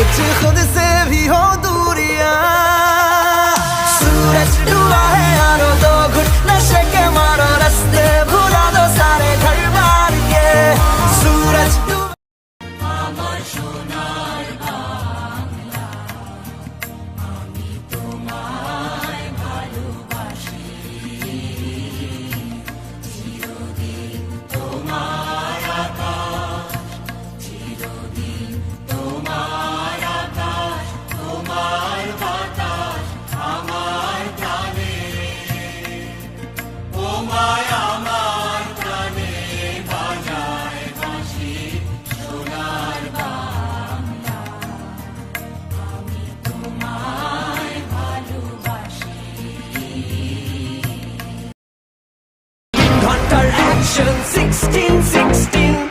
कुछ खुद से भी हो sixteen sixteen cricket crazy nation